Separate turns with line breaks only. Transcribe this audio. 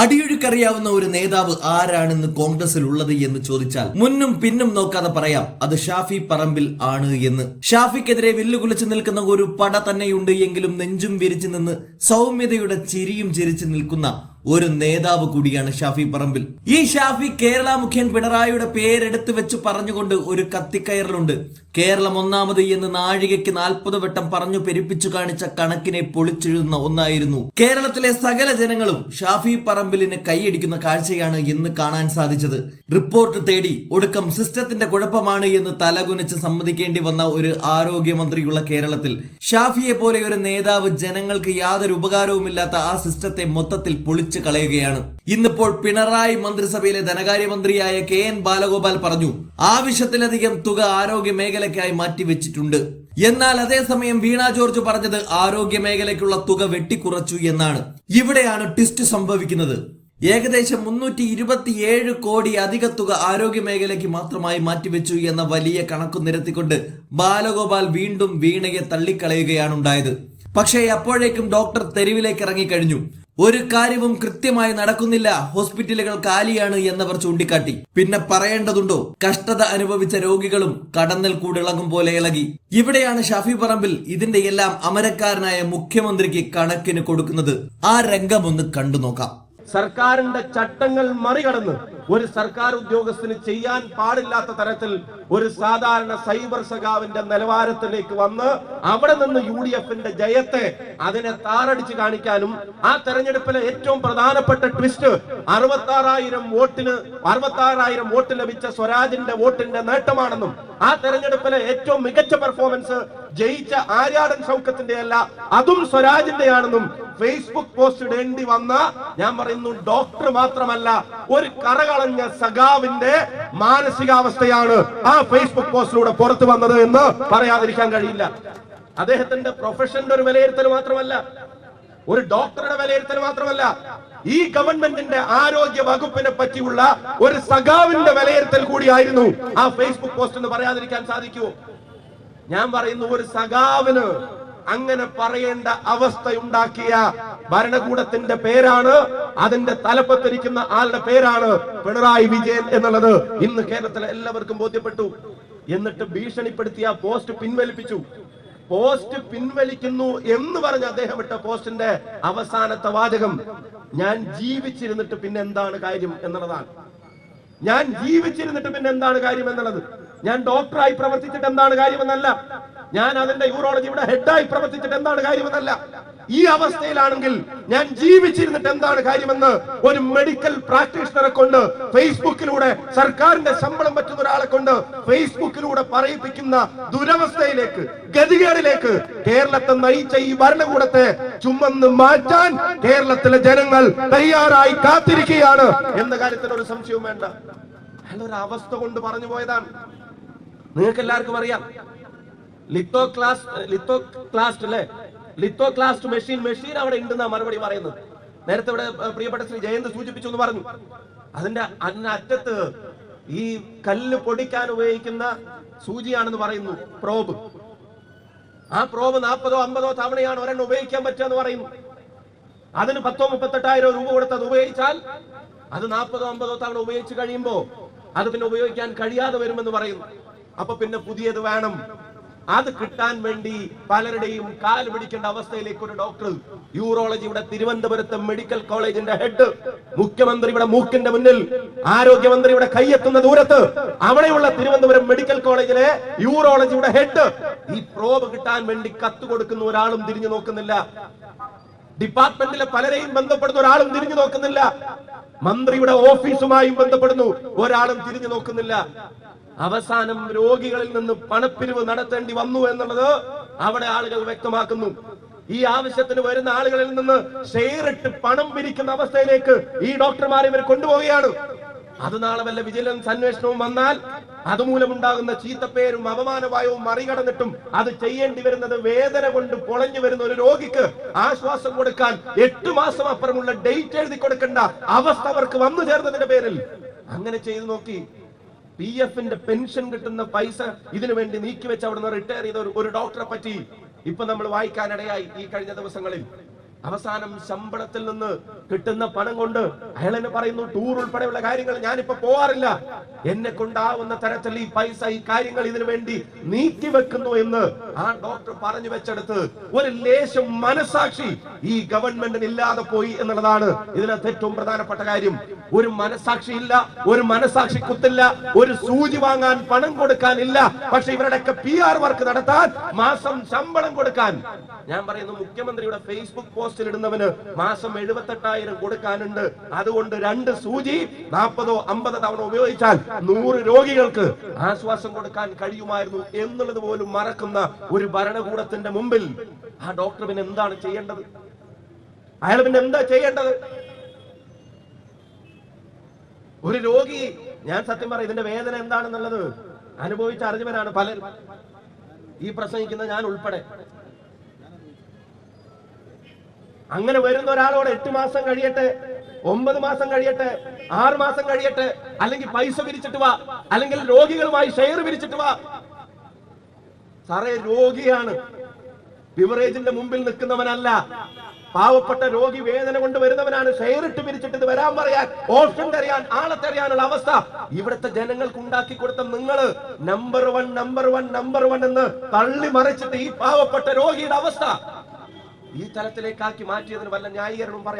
അടിയൊഴുക്കറിയാവുന്ന ഒരു നേതാവ് ആരാണെന്ന് കോൺഗ്രസിൽ ഉള്ളത് എന്ന് ചോദിച്ചാൽ മുന്നും പിന്നും നോക്കാതെ പറയാം അത് ഷാഫി പറമ്പിൽ ആണ് എന്ന്. ഷാഫിക്കെതിരെ വില്ലുകുലച്ചു നിൽക്കുന്ന ഒരു പട തന്നെയുണ്ട് എങ്കിലും നെഞ്ചും വിരിച്ചു നിന്ന് സൗമ്യതയുടെ ചിരിയും ചിരിച്ചു നിൽക്കുന്ന ഒരു നേതാവ് കൂടിയാണ് ഷാഫി പറമ്പിൽ. ഈ ഷാഫി കേരള മുഖ്യൻ പിണറായിയുടെ പേരെടുത്ത് വെച്ച് പറഞ്ഞുകൊണ്ട് ഒരു കത്തിക്കയറിലുണ്ട്. കേരളം ഒന്നാമത് എന്ന് നാഴികയ്ക്ക് നാൽപ്പത് വട്ടം പറഞ്ഞു പെരുപ്പിച്ചു കാണിച്ച കണക്കിനെ പൊളിച്ചെഴുതുന്ന ഒന്നായിരുന്നു. കേരളത്തിലെ സകല ജനങ്ങളും ഷാഫി പറമ്പിലിന് കൈയടിക്കുന്ന കാഴ്ചയാണ് ഇന്ന് കാണാൻ സാധിച്ചത്. റിപ്പോർട്ട് തേടി ഒടുക്കം സിസ്റ്റത്തിന്റെ കുഴപ്പമാണ് എന്ന് തലകുനിച്ച് സമ്മതിക്കേണ്ടി വന്ന ഒരു ആരോഗ്യമന്ത്രിയുള്ള കേരളത്തിൽ. ഷാഫിയെ പോലെ ഒരു നേതാവ് ജനങ്ങൾക്ക് യാതൊരു ഉപകാരവുമില്ലാത്ത ആ സിസ്റ്റത്തെ മൊത്തത്തിൽ പൊളിച്ചു കളയുകയാണ്. ഇന്നിപ്പോൾ പിണറായി മന്ത്രിസഭയിലെ ധനകാര്യമന്ത്രിയായ കെ എൻ ബാലഗോപാൽ പറഞ്ഞു ആവശ്യത്തിലധികം തുക ആരോഗ്യ മേഖലയ്ക്കായി മാറ്റിവെച്ചിട്ടുണ്ട്. എന്നാൽ അതേസമയം വീണ ജോർജ് പറഞ്ഞത് ആരോഗ്യ മേഖലയ്ക്കുള്ള തുക വെട്ടിക്കുറച്ചു എന്നാണ്. ഇവിടെയാണ് ട്വിസ്റ്റ് സംഭവിക്കുന്നത്. ഏകദേശം മുന്നൂറ്റി ഇരുപത്തിയേഴ് കോടി അധിക തുക ആരോഗ്യ മേഖലയ്ക്ക് മാത്രമായി മാറ്റിവെച്ചു എന്ന വലിയ കണക്ക് നിരത്തിക്കൊണ്ട് ബാലഗോപാൽ വീണ്ടും വീണയെ തള്ളിക്കളയുകയാണ് ഉണ്ടായത് പക്ഷേ അപ്പോഴേക്കും ഡോക്ടർ തെരുവിലേക്ക് ഇറങ്ങിക്കഴിഞ്ഞു ഒരു കാര്യവും കൃത്യമായി നടക്കുന്നില്ല. ഹോസ്പിറ്റലുകൾ കാലിയാണ് എന്നവർ ചൂണ്ടിക്കാട്ടി. പിന്നെ പറയേണ്ടതുണ്ടോ? കഷ്ടത അനുഭവിച്ച രോഗികളും കടന്നൽ കൂടിളകും പോലെ ഇളകി. ഇവിടെയാണ് ഷാഫി പറമ്പിൽ ഇതിന്റെ എല്ലാം അമരക്കാരനായ മുഖ്യമന്ത്രിക്ക് കണക്കിന് കൊടുക്കുന്നത്. ആ രംഗമൊന്ന് കണ്ടു നോക്കാം
സർക്കാരിന്റെ ചട്ടങ്ങൾ മറികടന്ന് ഒരു സർക്കാർ ഉദ്യോഗസ്ഥന് ചെയ്യാൻ പാടില്ലാത്ത തരത്തിൽ ഒരു സാധാരണ സൈബർ സഖാവിന്റെ നിലവാരത്തിലേക്ക് വന്ന് അവിടെ നിന്ന് യു ഡി എഫിന്റെ ജയത്തെ അതിനെ താറടിച്ച് കാണിക്കാനും ആ തെരഞ്ഞെടുപ്പിലെ ഏറ്റവും പ്രധാനപ്പെട്ട ട്വിസ്റ്റ് അറുപത്തി ആറായിരം വോട്ടിന് അറുപത്തി ആറായിരം വോട്ട് ലഭിച്ച സ്വരാജിന്റെ വോട്ടിന്റെ നേട്ടമാണെന്നും ആ തെരഞ്ഞെടുപ്പിലെ ഏറ്റവും മികച്ച പെർഫോമൻസ് ജയിച്ച ആര്യാടൻ സൗഖ്യത്തിന്റെ അല്ല അതും സ്വരാജിന്റെയാണെന്നും ഫേസ്ബുക്ക് പോസ്റ്റ് ഇടേണ്ടി വന്ന ഞാൻ പറയുന്നു ഡോക്ടർ മാത്രമല്ല ഒരു കറകളഞ്ഞ സഖാവിന്റെ മാനസികാവസ്ഥയാണ് ആ ഫേസ്ബുക്ക് പോസ്റ്റിലൂടെ പുറത്തു വന്നത് എന്ന് പറയാതിരിക്കാൻ കഴിയില്ല. അദ്ദേഹത്തിന്റെ പ്രൊഫഷന്റെ ഒരു വിലയിരുത്തൽ മാത്രമല്ല ഒരു ഡോക്ടറുടെ വിലയിരുത്തൽ മാത്രമല്ല ഈ ഗവൺമെന്റിന്റെ ആരോഗ്യ വകുപ്പിനെ പറ്റിയുള്ള ഒരു സഖാവിന്റെ വിലയിരുത്തൽ കൂടിയായിരുന്നു ആ ഫേസ്ബുക്ക് പോസ്റ്റ് എന്ന് പറയാതിരിക്കാൻ സാധിക്കുമോ ഞാൻ പറയുന്നു ഒരു സഖാവിന് അങ്ങനെ പറയേണ്ട അവസ്ഥ ഉണ്ടാക്കിയ ഭരണകൂടത്തിന്റെ പേരാണ് അതിന്റെ തലപ്പത്തിരിക്കുന്ന ആളുടെ പേരാണ് പിണറായി വിജയൻ എന്നുള്ളത്. ഇന്ന് കേരളത്തിലെ എല്ലാവർക്കും ബോധ്യപ്പെട്ടു. എന്നിട്ട് ഭീഷണിപ്പെടുത്തിയ പോസ്റ്റ് പിൻവലിപ്പിച്ചു. പോസ്റ്റ് പിൻവലിക്കുന്നു എന്ന് പറഞ്ഞ അദ്ദേഹം ഇട്ട പോസ്റ്റിന്റെ അവസാനത്തെ വാചകം ഞാൻ ജീവിച്ചിരുന്നിട്ട് പിന്നെ എന്താണ് കാര്യം എന്നുള്ളതാണ്. ഞാൻ ജീവിച്ചിരുന്നിട്ട് പിന്നെ എന്താണ് കാര്യം എന്നുള്ളത്. ഞാൻ ഡോക്ടറായി പ്രവർത്തിച്ചിട്ട് എന്താണ് കാര്യമെന്നല്ല ഞാൻ അതിന്റെ യൂറോളജിയുടെ ഹെഡായി പ്രവർത്തിച്ചിട്ട് എന്താണ് കാര്യമെന്നല്ല. ഈ അവസ്ഥയിലാണെങ്കിൽ ഞാൻ ജീവിച്ചിരുന്നിട്ട് എന്താണ് കാര്യമെന്ന് ഒരു മെഡിക്കൽ പ്രാക്ടീഷണറെ കൊണ്ട് ഫേസ്ബുക്കിലൂടെ സർക്കാരിന്റെ ശമ്പളം പറ്റുന്ന ഒരാളെ കൊണ്ട് ഫേസ്ബുക്കിലൂടെ പറയിപ്പിക്കുന്ന ദുരവസ്ഥയിലേക്ക് ഗതികേടിലേക്ക് കേരളത്തെ നയിച്ച ഈ ഭരണകൂടത്തെ ചുമന്ന് മാറ്റാൻ കേരളത്തിലെ ജനങ്ങൾ തയ്യാറായി കാത്തിരിക്കുകയാണ് എന്ന കാര്യത്തിൽ ഒരു സംശയവും വേണ്ട. അയാൾ അവസ്ഥ കൊണ്ട് പറഞ്ഞു പോയതാണ്. നിങ്ങൾക്ക് എല്ലാവർക്കും അറിയാം. ലിത്തോ മെഷീൻ മെഷീൻ അവിടെ ഉണ്ടെന്നാ മറുപടി പറയുന്നത്. നേരത്തെ ഇവിടെ പ്രിയപ്പെട്ട ശ്രീ ജയന്ത് സൂചിപ്പിച്ചു എന്ന് പറഞ്ഞു. അതിന്റെ അതിന്റെ അറ്റത്ത് ഈ കല്ല് പൊടിക്കാൻ ഉപയോഗിക്കുന്ന സൂചിയാണെന്ന് പറയുന്നു പ്രോബ് ആ പ്രോബ് നാൽപ്പതോ അമ്പതോ തവണയാണ് ഒരെണ്ണം ഉപയോഗിക്കാൻ പറ്റുക എന്ന് പറയുന്നു. അതിന് പത്തോ മുപ്പത്തെട്ടായിരം രൂപ കൊടുത്ത് അത് ഉപയോഗിച്ചാൽ അത് നാൽപ്പതോ അമ്പതോ തവണ ഉപയോഗിച്ച് കഴിയുമ്പോൾ അത് പിന്നെ ഉപയോഗിക്കാൻ കഴിയാതെ വരുമെന്ന് പറയുന്നു. അപ്പൊ പിന്നെ പുതിയത് വേണം. അത് കിട്ടാൻ വേണ്ടി പലരുടെയും കാൽ പിടിക്കേണ്ട അവസ്ഥയിലേക്ക് ഒരു ഡോക്ടർ യൂറോളജി യൂറോളജിയുടെ തിരുവനന്തപുരത്തെ മെഡിക്കൽ കോളേജിന്റെ ഹെഡ് മുഖ്യമന്ത്രിയുടെ മൂക്കിന്റെ മുന്നിൽ ആരോഗ്യമന്ത്രിയുടെ കൈയെത്തുന്ന ദൂരത്ത് അവിടെയുള്ള തിരുവനന്തപുരം മെഡിക്കൽ കോളേജിലെ യൂറോളജിയുടെ ഹെഡ് ഈ പ്രോബ് കിട്ടാൻ വേണ്ടി കത്ത് കൊടുക്കുന്ന ഒരാളും തിരിഞ്ഞു നോക്കുന്നില്ല. ഡിപ്പാർട്ട്മെന്റിലെ പലരെയും ബന്ധപ്പെടുന്ന ഒരാളും തിരിഞ്ഞു നോക്കുന്നില്ല. മന്ത്രിയുടെ ഓഫീസുമായും ബന്ധപ്പെടുന്നു. ഒരാളും തിരിഞ്ഞു നോക്കുന്നില്ല. അവസാനം രോഗികളിൽ നിന്ന് പണപ്പിരിവ് നടത്തേണ്ടി വന്നു എന്നുള്ളത് അവിടെ ആളുകൾ വ്യക്തമാക്കുന്നു. ഈ ആവശ്യത്തിന് വരുന്ന ആളുകളിൽ നിന്ന് ഷെയർ ഇട്ട് പണം പിരിക്കുന്ന അവസ്ഥയിലേക്ക് ഈ ഡോക്ടർമാരെ ഇവർ കൊണ്ടുപോവുകയാണ്. അത് നാളെ വല്ല വിജിലൻസ് അന്വേഷണവും വന്നാൽ അതുമൂലമുണ്ടാകുന്ന ചീത്തപ്പേരും അപമാനവായവും മറികടന്നിട്ടും അത് ചെയ്യേണ്ടി വരുന്നത് വേദന കൊണ്ട് പൊളഞ്ഞു വരുന്ന ഒരു രോഗിക്ക് ആശ്വാസം കൊടുക്കാൻ എട്ട് മാസം അപ്പുറമുള്ള ഡേറ്റ് എഴുതി കൊടുക്കേണ്ട അവസ്ഥ അവർക്ക് വന്നു ചേർന്നതിന്റെ പേരിൽ. അങ്ങനെ ചെയ്തു നോക്കി പി എഫിന്റെ പെൻഷൻ കിട്ടുന്ന പൈസ ഇതിനു വേണ്ടി നീക്കിവെച്ച് അവിടുന്ന് റിട്ടയർ ചെയ്ത ഒരു- ഡോക്ടറെ പറ്റി ഇപ്പൊ നമ്മൾ വായിക്കാനിടയായി ഈ കഴിഞ്ഞ ദിവസങ്ങളിൽ. അവസാനം ശമ്പളത്തിൽ നിന്ന് കിട്ടുന്ന പണം കൊണ്ട് അയാൾ എന്നെ പറയുന്നു ടൂർ ഉൾപ്പെടെയുള്ള കാര്യങ്ങൾ ഞാനിപ്പോ പോവാറില്ല. എന്നെ കൊണ്ടാവുന്ന തരത്തിൽ ഈ പൈസ ഈ കാര്യങ്ങൾ ഇതിനു വേണ്ടി നീക്കി വെക്കുന്നു എന്ന് ആ ഡോക്ടർ പറഞ്ഞു വെച്ചെടുത്ത് ഒരു ലേശം മനസാക്ഷി ഈ ഗവൺമെന്റിന് ഇല്ലാതെ പോയി എന്നുള്ളതാണ് ഇതിനകത്ത് ഏറ്റവും പ്രധാനപ്പെട്ട കാര്യം. ഒരു മനസാക്ഷി ഇല്ല ഒരു മനസാക്ഷി കുത്തില്ല ഒരു സൂചി വാങ്ങാൻ പണം കൊടുക്കാനില്ല പക്ഷെ ഇവരുടെയൊക്കെ പി ആർ വർക്ക് നടത്താൻ മാസം ശമ്പളം കൊടുക്കാൻ. ഞാൻ പറയുന്നു മുഖ്യമന്ത്രിയുടെ ഫേസ്ബുക്ക് പോസ്റ്റിൽ ഇടുന്നവന് മാസം എഴുപത്തെട്ടായിരം കൊടുക്കാനുണ്ട്. അതുകൊണ്ട് രണ്ട് സൂചി നാൽപ്പതോ അമ്പതോ തവണ ഉപയോഗിച്ചാൽ നൂറ് രോഗികൾക്ക് ആശ്വാസം കൊടുക്കാൻ കഴിയുമായിരുന്നു എന്നുള്ളത് പോലും മറക്കുന്ന ഒരു ഭരണകൂടത്തിന്റെ മുമ്പിൽ ആ ഡോക്ടർ പിന്നെ എന്താണ് ചെയ്യേണ്ടത്? അയാൾ പിന്നെ എന്താ ചെയ്യേണ്ടത്? ഒരു രോഗി ഞാൻ സത്യം പറയും ഇതിന്റെ വേദന എന്താണെന്നുള്ളത് അനുഭവിച്ച അറിഞ്ഞവരാണ് പലരും. ഈ പ്രസംഗിക്കുന്ന ഞാൻ ഉൾപ്പെടെ. അങ്ങനെ വരുന്ന ഒരാളോട് എട്ട് മാസം കഴിയട്ടെ ഒമ്പത് മാസം കഴിയട്ടെ ആറ് മാസം കഴിയട്ടെ അല്ലെങ്കിൽ പൈസ പിരിച്ചിട്ട് വാ അല്ലെങ്കിൽ രോഗികളുമായി ഷെയർ പിരിച്ചിട്ട് വാ. സാറേ രോഗിയാണ്. ബിവറേജിന്റെ മുമ്പിൽ നിൽക്കുന്നവനല്ല. പാവപ്പെട്ട രോഗി വേദന കൊണ്ട് വരുന്നവനാണ്. ഇട്ട് പിരിച്ചിട്ട് ഇത് വരാൻ പറയാൻ ഓപ്ഷൻ തരയാൻ ആളെ തരയാനുള്ള അവസ്ഥ. ഇവിടുത്തെ ജനങ്ങൾക്ക് ഉണ്ടാക്കി കൊടുത്ത നിങ്ങൾ number one number one number one എന്ന് തള്ളി മറിച്ചിട്ട് ഈ പാവപ്പെട്ട രോഗിയുടെ അവസ്ഥ. ഈ തലത്തിലേക്കാക്കി മാറ്റിയതിന് വല്ല ന്യായീകരണം പറയാം.